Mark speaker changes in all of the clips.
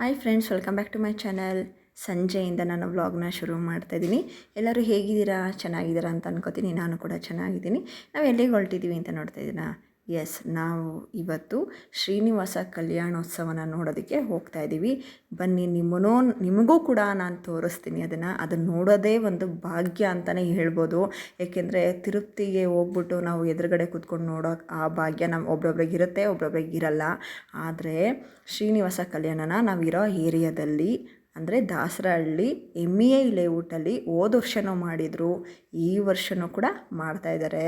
Speaker 1: Hi friends welcome back to my channel ಸಂಜೆಯಿಂದ ನಾನು ವ್ಲಾಗ್ನ ಶುರು ಮಾಡ್ತಾ ಇದ್ದೀನಿ. ಎಲ್ಲರೂ ಹೇಗಿದ್ದೀರಾ? ಚೆನ್ನಾಗಿದ್ದೀರಾ ಅಂತ ಅನ್ಕೋತೀನಿ. ನಾನು ಕೂಡ ಚೆನ್ನಾಗಿದ್ದೀನಿ. ನಾವು ಎಲ್ಲಿಗೆ ಹೊರಟಿದ್ದೀವಿ ಅಂತ ನೋಡ್ತಾ ಇದ್ದೀರಾ? ಎಸ್ ನಾವು ಇವತ್ತು ಶ್ರೀನಿವಾಸ ಕಲ್ಯಾಣೋತ್ಸವನ ನೋಡೋದಕ್ಕೆ ಹೋಗ್ತಾ ಇದ್ದೀವಿ. ಬನ್ನಿ, ನಿಮ್ಮನೋ, ನಿಮಗೂ ಕೂಡ ನಾನು ತೋರಿಸ್ತೀನಿ ಅದನ್ನು. ಅದನ್ನು ನೋಡೋದೇ ಒಂದು ಭಾಗ್ಯ ಅಂತಲೇ ಹೇಳ್ಬೋದು. ಏಕೆಂದರೆ ತಿರುಪ್ತಿಗೆ ಹೋಗ್ಬಿಟ್ಟು ನಾವು ಎದುರುಗಡೆ ಕೂತ್ಕೊಂಡು ನೋಡೋ ಆ ಭಾಗ್ಯ ನಮ್ಮ ಒಬ್ರೊಬ್ರಿಗೆ ಇರುತ್ತೆ, ಒಬ್ರೊಬ್ರಿಗೆ ಇರಲ್ಲ. ಆದರೆ ಶ್ರೀನಿವಾಸ ಕಲ್ಯಾಣನ ನಾವಿರೋ ಏರಿಯಾದಲ್ಲಿ ಅಂದರೆ ದಾಸರಹಳ್ಳಿ ಎಂ ಇ ಐ ಲೇಔಟಲ್ಲಿ ಹೋದ ವರ್ಷನೂ ಮಾಡಿದರು. ಈ ವರ್ಷನೂ ಕೂಡ ಮಾಡ್ತಾ ಇದ್ದಾರೆ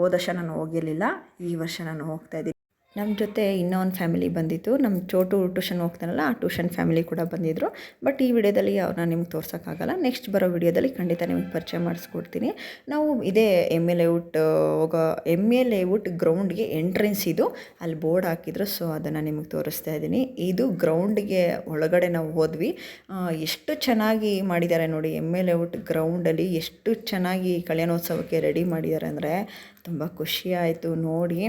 Speaker 1: ಹೋದ ವರ್ಷ ನಾನು ಹೋಗಿರಲಿಲ್ಲ, ಈ ವರ್ಷ ನಾನು ಹೋಗ್ತಾ ಇದ್ದೀನಿ. ನಮ್ಮ ಜೊತೆ ಇನ್ನೂ ಒಂದು ಫ್ಯಾಮಿಲಿ ಬಂದಿತ್ತು. ನಮ್ಮ ಚೋಟು ಟ್ಯೂಷನ್ ಹೋಗ್ತಾನಲ್ಲ, ಆ ಟ್ಯೂಷನ್ ಫ್ಯಾಮಿಲಿ ಕೂಡ ಬಂದಿದ್ದರು ಬಟ್ ಈ ವಿಡಿಯೋದಲ್ಲಿ ಅವ್ರನ್ನ ನಿಮ್ಗೆ ತೋರ್ಸೋಕ್ಕಾಗಲ್ಲ. ನೆಕ್ಸ್ಟ್ ಬರೋ ವಿಡಿಯೋದಲ್ಲಿ ಖಂಡಿತ ನಿಮಗೆ ಪರಿಚಯ ಮಾಡಿಸ್ಕೊಡ್ತೀನಿ. ನಾವು ಇದೇ ಎಂ ಎ ಲೇಔಟ್ ಹೋಗೋ ಎಂ ಎ ಲೇಔಟ್ ಗ್ರೌಂಡ್ಗೆ ಎಂಟ್ರೆನ್ಸ್ ಇದು. ಅಲ್ಲಿ ಬೋರ್ಡ್ ಹಾಕಿದ್ರು ಸೊ ಅದನ್ನು ನಿಮಗೆ ತೋರಿಸ್ತಾ ಇದ್ದೀನಿ ಇದು ಗ್ರೌಂಡ್ಗೆ ಒಳಗಡೆ ನಾವು ಹೋದ್ವಿ. ಎಷ್ಟು ಚೆನ್ನಾಗಿ ಮಾಡಿದ್ದಾರೆ ನೋಡಿ ಎಂ ಎ ಲೇಔಟ್ ಗ್ರೌಂಡಲ್ಲಿ ಎಷ್ಟು ಚೆನ್ನಾಗಿ ಕಲ್ಯಾಣೋತ್ಸವಕ್ಕೆ ರೆಡಿ ಮಾಡಿದ್ದಾರೆ ಅಂದರೆ ತುಂಬ ಖುಷಿಯಾಯಿತು ನೋಡಿ.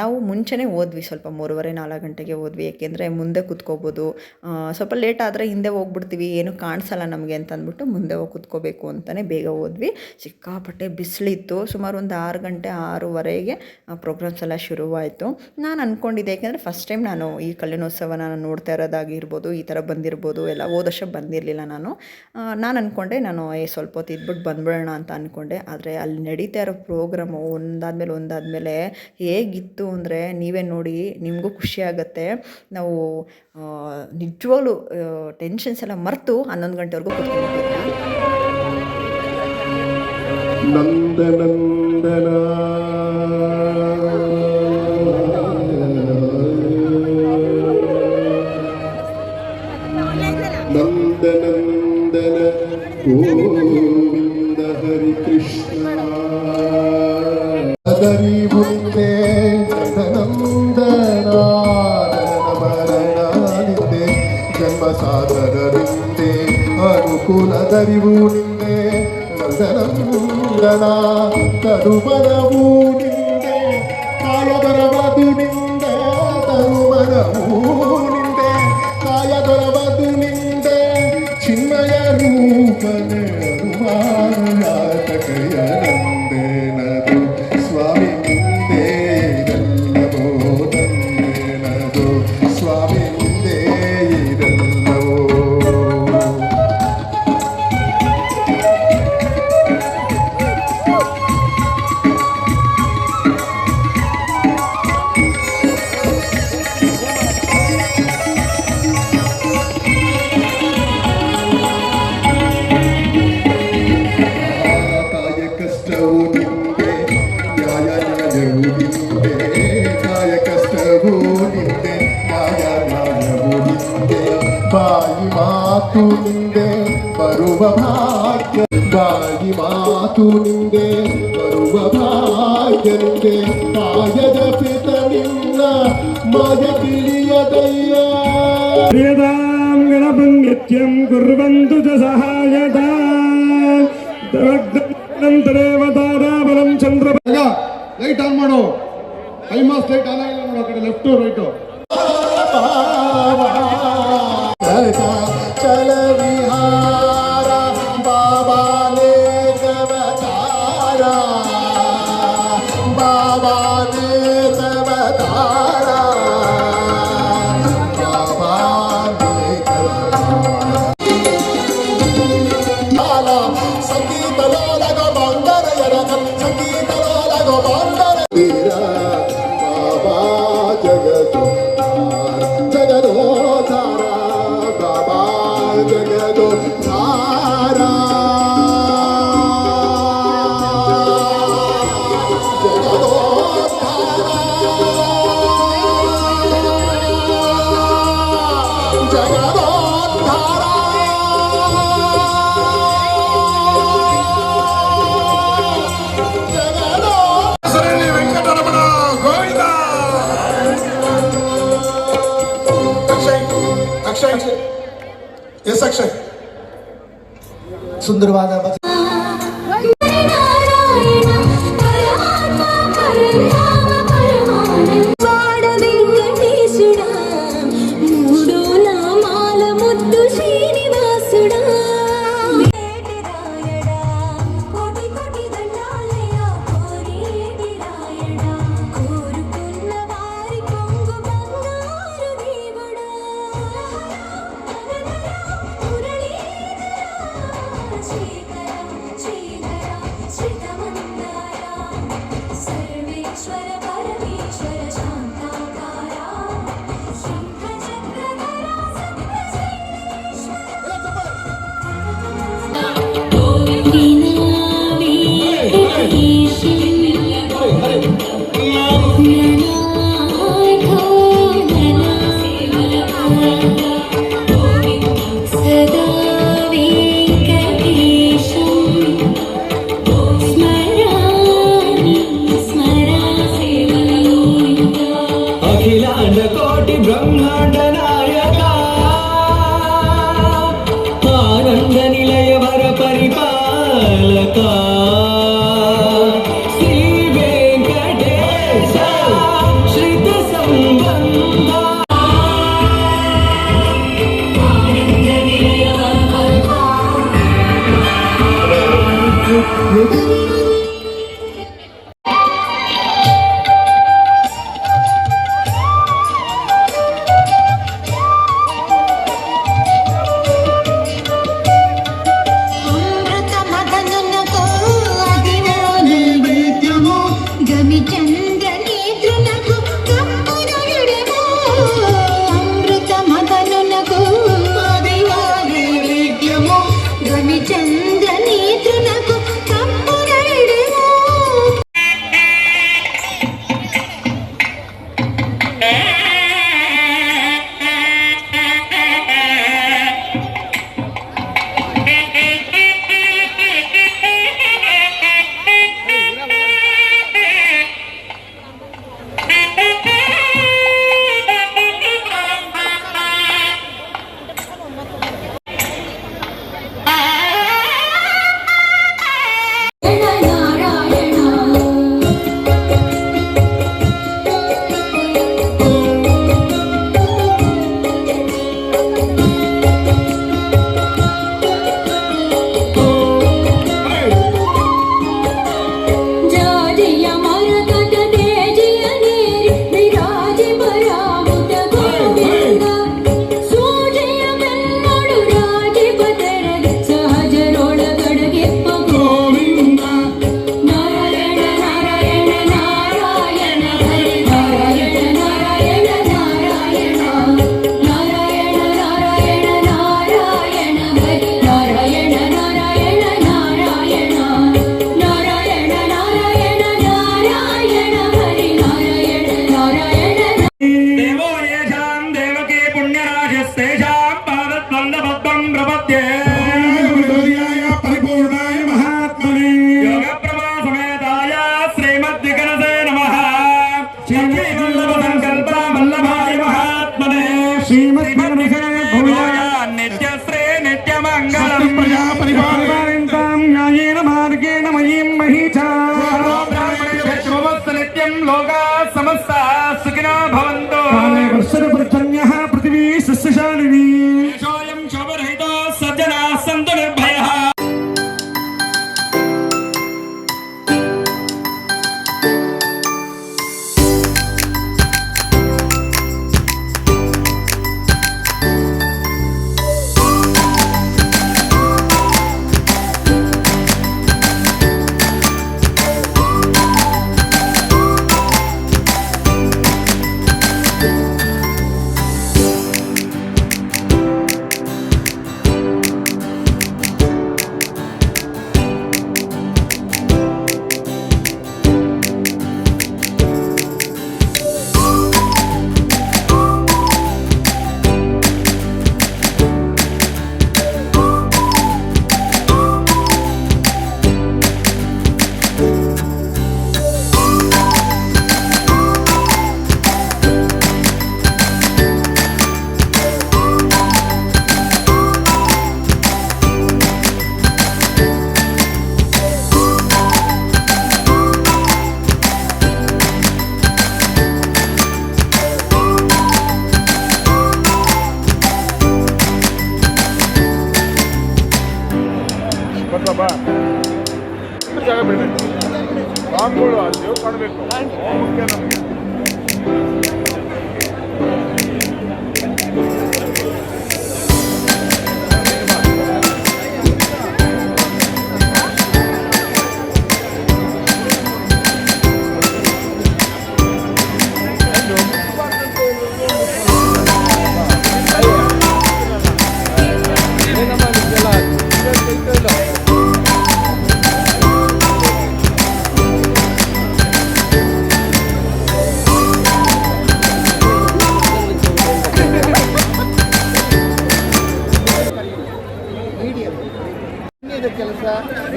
Speaker 1: ನಾವು ಮುಂಚೆನೇ ಓದ್ವಿ ಸ್ವಲ್ಪ ಮೂರುವರೆ, ನಾಲ್ಕು ಗಂಟೆಗೆ ಹೋದ್ವಿ ಏಕೆಂದರೆ ಮುಂದೆ ಕುತ್ಕೋಬೋದು. ಸ್ವಲ್ಪ ಲೇಟ್ ಆದರೆ ಹಿಂದೆ ಹೋಗ್ಬಿಡ್ತೀವಿ. ಏನು ಕಾಣಿಸಲ್ಲ ನಮಗೆ ಅಂತ ಅಂದ್ಬಿಟ್ಟು ಮುಂದೆ ಹೋಗಿ ಕುತ್ಕೋಬೇಕು ಅಂತಲೇ ಬೇಗ ಓದ್ವಿ. ಸಿಕ್ಕಾಪಟ್ಟೆ ಬಿಸಿಲಿತ್ತು. ಸುಮಾರು ಒಂದು ಆರು ಗಂಟೆ, ಆರೂವರೆಗೆ ಪ್ರೋಗ್ರಾಮ್ಸ್ ಎಲ್ಲ ಶುರುವಾಯಿತು. ನಾನು ಅಂದ್ಕೊಂಡಿದ್ದೆ ಯಾಕೆಂದರೆ ಫಸ್ಟ್ ಟೈಮ್ ನಾನು ಈ ಕಲ್ಯಾಣೋತ್ಸವ ನಾನು ನೋಡ್ತಾ ಇರೋದಾಗಿರ್ಬೋದು, ಈ ಥರ ಬಂದಿರ್ಬೋದು, ಎಲ್ಲ ಹೋದ ಬಂದಿರಲಿಲ್ಲ ನಾನು. ನಾನು ಅಂದ್ಕೊಂಡೆ ನಾನು ಸ್ವಲ್ಪ ಹೊತ್ತು ಇದ್ಬಿಟ್ಟು ಬಂದ್ಬಿಡೋಣ ಅಂತ ಅಂದ್ಕೊಂಡೆ ಆದರೆ ಅಲ್ಲಿ ನಡೀತಾ ಇರೋ ಪ್ರೋಗ್ರಾಮು ಒಂದಾದ್ಮೇಲೆ ಒಂದಾದಮೇಲೆ ಹೇಗಿತ್ತು ಅಂದರೆ ನೀವೇ ನೋಡಿ ನಿಮಗೂ ಖುಷಿ ನಾವು ನಿಜವಾಗ್ಲೂ ಟೆನ್ಷನ್ಸ್ ಎಲ್ಲ ಮರೆತು ಹನ್ನೊಂದು ಗಂಟೆವರೆಗೂ ಕೂತ್ಕೊಂಡಿದ್ದೀವಿ
Speaker 2: ನಂದನಂದನ. ಹರಿ ಮುಂದೆ ನಂದನಂದನ ಮರಣಾನಿಂದೆ ಜನ್ಮ ಸಾಧನರಿಂದೆ ಅನುಕೂಲದರಿವು ನಿಂದೆ ನಂದನಂದನ ತರುಮನವು ನಿಂದೆ ಕಾಯದೊರವದು ನಿಂದೆ ತರುಮನವು ನಿಂದೆ ಕಾಯದೊರವದು ನಿಂದೆ ಚಿನ್ಮಯ ರೂಪನೆ ಅನುಮಾನಯಾತಕಯ ಮಾತುನಿಂದೆ ಬರುವ ಭಾಗ್ಯ ಗಾಳಿ ಮಾತುನಿಂದೆ ಬರುವ ಭಾಗ್ಯನಿಂದೆ ಕಾಯದ ಪಿತ ನಿನ್ನ ಮಜ ತಿಳಿಯದಯ್ಯ
Speaker 3: ಪ್ರಿಯದಾಂಗಣ ಪಂಗತ್ಯಂ ಕುರುವಂತು ಚ ಸಹಾಯದ.
Speaker 2: ಚಂದ್ರ. ಲೈಟ್ ಆನ್ ಮಾಡು. ಐ ಲೈಟ್ ಆನ್ ಆಗಿಲ್ಲ ನೋಡು ಆ ಕಡೆ ಲೆಫ್ಟು ರೈಟು
Speaker 4: Baba. अक्षय ये अक्षय सुंदरवाद దేవో ఏషాం
Speaker 5: దేవకే పుణ్యరాశస్తేషాం పాదద్వంద పద్మం ప్రపద్యే హృదయాయ
Speaker 3: పరిపూర్ణాయ మహాత్మనే
Speaker 5: యోగ ప్రభా సమేతాయ శ్రీమద్విగణసే నమః శ్రీ వల్లభ సంకల్ప వల్లభాయ మహాత్మనే శ్రీమద్విగణసే
Speaker 3: భూయాయ నిత్య శ్రీ నిత్య మార్గేణ మయీం మహీచా బ్రాహ్మణే నిత్యం
Speaker 6: లోకా సమస్తా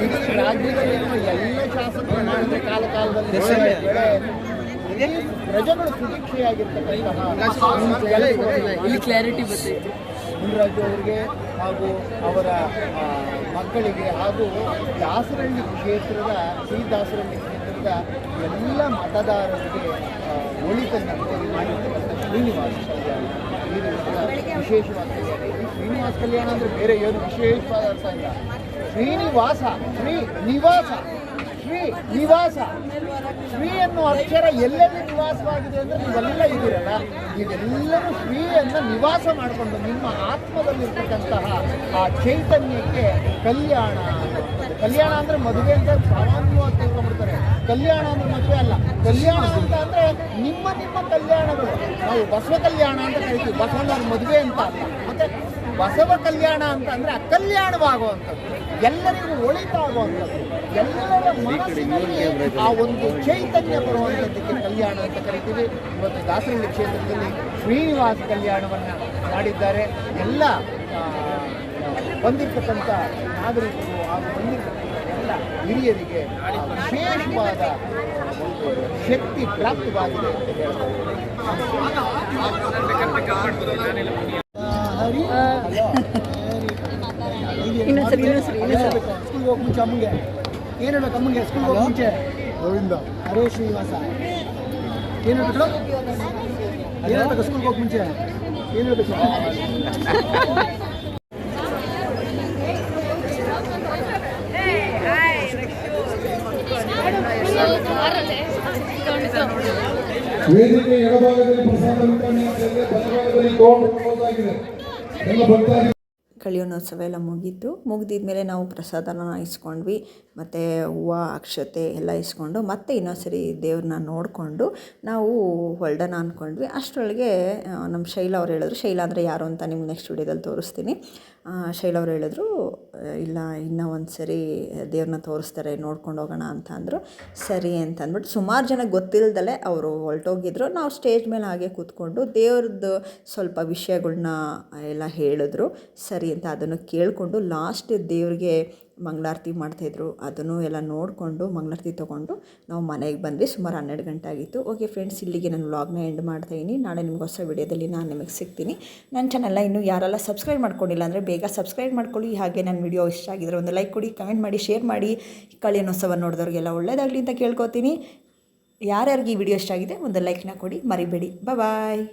Speaker 6: ಇಡೀ ರಾಜ್ಯದಲ್ಲಿ ಎಲ್ಲ ಶಾಸಕರು ಮಾಡಿದ್ರೆ ಕಾಲ ಕಾಲದಲ್ಲಿ ಪ್ರಜೆಗಳು ಸುಭಿಕ್ಷೆಯಾಗಿರ್ತಕ್ಕಂತಹ ಕ್ಲಾರಿಟಿ ಬರ್ತೈತೆ. ಮುನಿರಾಜು ಅವರಿಗೆ ಹಾಗೂ ಅವರ ಮಕ್ಕಳಿಗೆ ಹಾಗೂ ದಾಸರಳ್ಳಿ ಕ್ಷೇತ್ರದ ಶ್ರೀ ದಾಸರಳ್ಳಿ ಕ್ಷೇತ್ರದ ಎಲ್ಲ ಮತದಾರರಿಗೆ ಒಳಿತನ್ನು ಮಾಡಿರ್ತಕ್ಕಂಥ ಶ್ರೀನಿವಾಸ ಕಲ್ಯಾಣ. ಈ ರೀತಿಯ ವಿಶೇಷವಾದ ಶ್ರೀನಿವಾಸ ಕಲ್ಯಾಣ ಅಂದರೆ ಬೇರೆ ಏನು ವಿಶೇಷವಾದ ಅರ್ಥ ಇಲ್ಲ. ಶ್ರೀನಿವಾಸ, ಶ್ರೀ ನಿವಾಸ ಶ್ರೀ ನಿವಾಸ. ಶ್ರೀ ಅನ್ನೋ ಅಕ್ಷರ ಎಲ್ಲೆಲ್ಲಿ ನಿವಾಸವಾಗಿದೆ ಅಂದರೆ ನೀವೆಲ್ಲ ಇದ್ದೀರಲ್ಲ? ನೀವೆಲ್ಲರೂ ಶ್ರೀಯನ್ನು ನಿವಾಸ ಮಾಡಿಕೊಂಡು ನಿಮ್ಮ ಆತ್ಮದಲ್ಲಿರ್ತಕ್ಕಂತಹ ಆ ಚೈತನ್ಯಕ್ಕೆ ಕಲ್ಯಾಣ. ಕಲ್ಯಾಣ ಅಂದರೆ ಮದುವೆ ಅಂತ ಸಾಮಾನ್ಯವಾಗಿ ತಿಳ್ಕೊಂಡ್ಬಿಡ್ತಾರೆ. ಕಲ್ಯಾಣ ಅಂದ್ರೆ ಮದುವೆ ಅಲ್ಲ. ಕಲ್ಯಾಣ ಅಂತ ಅಂದರೆ ನಿಮ್ಮ ನಿಮ್ಮ ಕಲ್ಯಾಣಗಳು. ನಾವು ಬಸವ ಕಲ್ಯಾಣ ಅಂತ ಕರಿತೀವಿ. ಬಸವಣ್ಣವ್ರ ಮದುವೆ ಅಂತ ಬಸವ ಕಲ್ಯಾಣ ಅಂತ ಅಂದ್ರೆ ಕಲ್ಯಾಣವಾಗುವಂಥದ್ದು ಎಲ್ಲರಿಗೂ ಒಳಿತಾಗುವಂಥದ್ದು. ಎಲ್ಲರ ಮನಸ್ಸಿನಲ್ಲಿ ಆ ಒಂದು ಚೈತನ್ಯ ಬರುವಂಥದ್ದಕ್ಕೆ ಕಲ್ಯಾಣ ಅಂತ ಕರಿತೀವಿ. ಇವತ್ತು ದಾಸರಳ್ಳಿ ಕ್ಷೇತ್ರದಲ್ಲಿ ಶ್ರೀನಿವಾಸ ಕಲ್ಯಾಣವನ್ನು ಮಾಡಿದ್ದಾರೆ. ಎಲ್ಲ ಬಂದಿರ್ತಕ್ಕಂಥ ನಾಗರಿಕರು ಹಾಗೂ ಬಂದಿರ್ತಕ್ಕಂಥ ಎಲ್ಲ ಹಿರಿಯರಿಗೆ ವಿಶೇಷವಾದ ಶಕ್ತಿ ಪ್ರಾಪ್ತವಾಗಿದೆ ಅಂತ ಹೇಳ್ತಾರೆ
Speaker 1: ಇನ್ನೊಂದ್ಸರಿ ಇನ್ನೊಂದ್ಸರಿ ಇನ್ನೊಂದ್ಸರಿ.
Speaker 6: ಸ್ಕೂಲ್ಗೆ ಹೋಗಿ ಮುಂಚೆ ಅಮ್ಮಗೆ. ಏನು ಹೇಳ್ಬೇಕು ಅಮ್ಮಗೆ? ಸ್ಕೂಲ್ಗೆ ಹೋಗಿ ಮುಂಚೆ. ಗೋವಿಂದ. ಹರೇ ಶ್ರೀನಿವಾಸ. ಏನು ಹೇಳ್ಬೇಕು ಏನು ಹೇಳ್ಬೇಕು ಸ್ಕೂಲ್ಗೆ ಹೋಗಿ ಮುಂಚೆ? ಏನು ಹೇಳ್ಬೇಕು?
Speaker 2: ವೇದಿಕೆ ಎಡಭಾಗದಲ್ಲಿ ಪ್ರಸಾದ ವಿತರಣೆ ಬಲಭಾಗದಲ್ಲಿ ಗೌಂಡ್ ಆಗಿದೆ.
Speaker 1: ಕಳಿಯೋಣೋತ್ಸವ ಎಲ್ಲ ಮುಗೀತು. ಮುಗಿದಿದ್ಮೇಲೆ ನಾವು ಪ್ರಸಾದನ ಇಸ್ಕೊಂಡ್ವಿ. ಮತ್ತು ಹೂವು, ಅಕ್ಷತೆ ಎಲ್ಲ ಇಸ್ಕೊಂಡು ಮತ್ತೆ ಇನ್ನೊಂದು ಸರಿ ದೇವ್ರನ್ನ ನೋಡಿಕೊಂಡು ನಾವು ಹೊಲ್ಡನ ಅಂದ್ಕೊಂಡ್ವಿ ಅಷ್ಟರೊಳಗೆ ನಮ್ಮ ಶೈಲ ಅವ್ರು ಹೇಳಿದ್ರು. ಶೈಲ ಅಂದರೆ ಯಾರು ಅಂತ ನಿಮ್ಗೆ ನೆಕ್ಸ್ಟ್ ವಿಡಿಯೋದಲ್ಲಿ ತೋರಿಸ್ತೀನಿ. ಆ, ಶೈಲ ಅವ್ರು ಹೇಳಿದ್ರು ಇಲ್ಲ ಇನ್ನೂ ಒಂದು ಸರಿ ದೇವ್ರನ್ನ ತೋರಿಸ್ತಾರೆ ನೋಡ್ಕೊಂಡು ಹೋಗೋಣ ಅಂತ ಅಂದರು. ಸರಿ ಅಂತ ಅಂದ್ಬಿಟ್ಟು ಸುಮಾರು ಜನ ಗೊತ್ತಿಲ್ಲದೆ ಅವರು ಹೊರಟೋಗಿದ್ರು. ನಾವು ಸ್ಟೇಜ್ ಮೇಲೆ ಹಾಗೆ ಕೂತ್ಕೊಂಡು ದೇವ್ರದ್ದು ಸ್ವಲ್ಪ ವಿಷಯಗಳ್ನ ಎಲ್ಲ ಹೇಳಿದ್ರು. ಸರಿ ಅಂತ ಅದನ್ನು ಕೇಳಿಕೊಂಡು ಲಾಸ್ಟ್ ದೇವ್ರಿಗೆ ಮಂಗಳಾರತಿ ಮಾಡ್ತಾಯಿದ್ರು ಅದನ್ನು ಎಲ್ಲ ನೋಡಿಕೊಂಡು ಮಂಗಳಾರತಿ ತೊಗೊಂಡು ನಾವು ಮನೆಗೆ ಬಂದ್ವಿ. ಸುಮಾರು ಹನ್ನೆರಡು ಗಂಟೆ ಆಗಿತ್ತು. ಓಕೆ ಫ್ರೆಂಡ್ಸ್, ಇಲ್ಲಿಗೆ ನಾನು ವ್ಲಾಗ್ನ ಎಂಡ್ ಮಾಡ್ತಾಯಿದ್ದೀನಿ ನಾಳೆ ನಿಮ್ಗೆ ಹೊಸ ವಿಡಿಯೋದಲ್ಲಿ ನಾನು ನಿಮಗೆ ಸಿಗ್ತೀನಿ. ನನ್ನ ಚಾನಲ್ನ ಇನ್ನೂ ಯಾರೆಲ್ಲ ಸಬ್ಸ್ಕ್ರೈಬ್ ಮಾಡ್ಕೊಂಡಿಲ್ಲ ಅಂದರೆ ಬೇಗ ಸಬ್ಸ್ಕ್ರೈಬ್ ಮಾಡ್ಕೊಳ್ಳಿ. ಹಾಗೆ ನನ್ನ ವಿಡಿಯೋ ಇಷ್ಟ ಆಗಿದ್ರೆ ಒಂದು ಲೈಕ್ ಕೊಡಿ, ಕಮೆಂಟ್ ಮಾಡಿ, ಶೇರ್ ಮಾಡಿ. ಕಳಿಯನೋತ್ಸವ ನೋಡಿದವ್ರಿಗೆಲ್ಲ ಒಳ್ಳೇದಾಗಲಿ ಅಂತ ಕೇಳ್ಕೊತೀನಿ. ಯಾರ್ಯಾರಿಗೆ ಈ ವಿಡಿಯೋ ಇಷ್ಟ ಆಗಿದೆ ಒಂದು ಲೈಕ್ನ ಕೊಡಿ. ಮರಿಬೇಡಿ. ಬಾಯ್